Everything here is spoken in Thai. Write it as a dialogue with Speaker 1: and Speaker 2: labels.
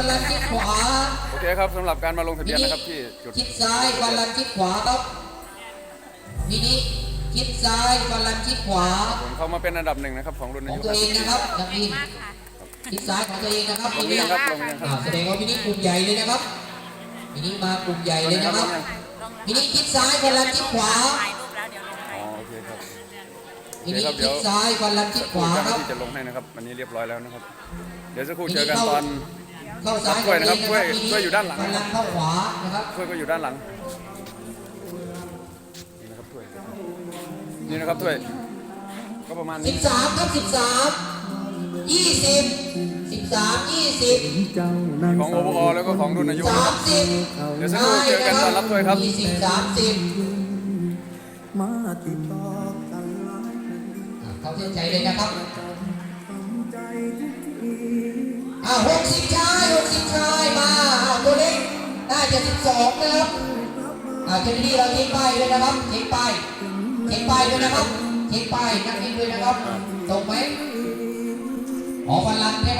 Speaker 1: ฟันลันชิดขวา
Speaker 2: โอเคครับสำหรับการมาลงทะเบียนนะครับที่จุด
Speaker 1: ชิดซ้ายฟันลันชิดขวาครับมินิชิดซ้ายฟันลันชิดขวา
Speaker 2: ผมเข้ามาเป็นอันดับหนึ่งนะครับของรุ่น
Speaker 1: ข
Speaker 2: อา
Speaker 1: อง
Speaker 2: ยุ
Speaker 1: ตัวเองนะครับ
Speaker 2: 50
Speaker 1: นักบินชิดซ้ายของตัวเองนะครับ
Speaker 2: ล
Speaker 1: มิ
Speaker 2: ง
Speaker 1: นิ
Speaker 2: ยังครับลงยังค
Speaker 1: อ่า
Speaker 2: รับ
Speaker 1: แสดงว่ามินิกลุ่มใหญ่เลยนะครับมินิมากลุ่มใหญ่เลยนะครับมินิชิดซ้ายฟันลันชิดขวา
Speaker 3: ถ่ายรูปแล้วเดี๋ยวลงให้
Speaker 2: อ๋อโอเคครับ
Speaker 1: มินิชิดซ้ายฟันลันชิดขวา
Speaker 2: เจ้าห
Speaker 1: ค
Speaker 2: น้า
Speaker 1: รับ
Speaker 2: ที่จะลงให้นะครับวันนี้เรียบร้อยแล้วนะครับ เดี๋ยวสักครู่เจอกันตอน
Speaker 1: เข้าซ้าย
Speaker 2: ช่วยนะครับ
Speaker 1: ของตัวเอง
Speaker 2: ช่วยช่วยอยู่ด้านหลัง
Speaker 1: ฟันลันเข้าขวานะครับ
Speaker 2: ถ้วยก็อยู่ด้านหลังนี่นะครับถ้วยนี่นะครับถ้วยก็ประมาณ
Speaker 1: สิ
Speaker 2: นี้
Speaker 1: บสามครับสิบสามยี่สิบสิบสามยี่สิบ
Speaker 2: ของโอเวอแล้วก็ของรุ่นอายุ
Speaker 1: สามสิบ
Speaker 2: เดี๋ยวสักครู่เจอกันตอนรับถ้วยครับ
Speaker 1: ยี่สิบสามสิบ
Speaker 4: มาติดต่อกันหลาย
Speaker 1: อะเข้าเส้นใจเลยนะครับอ่าหกสิบชายหกสิบ จ็ดสิบสองนะครับเจ้าหน้าที่เราเช็คป้ายด้วยนะครับ เช็คป้ายเช็คป้ายด้วยนะครับ เช็คป้ายนักบินด้วยนะครับตรงไหมหอฟันลันใช่ไหม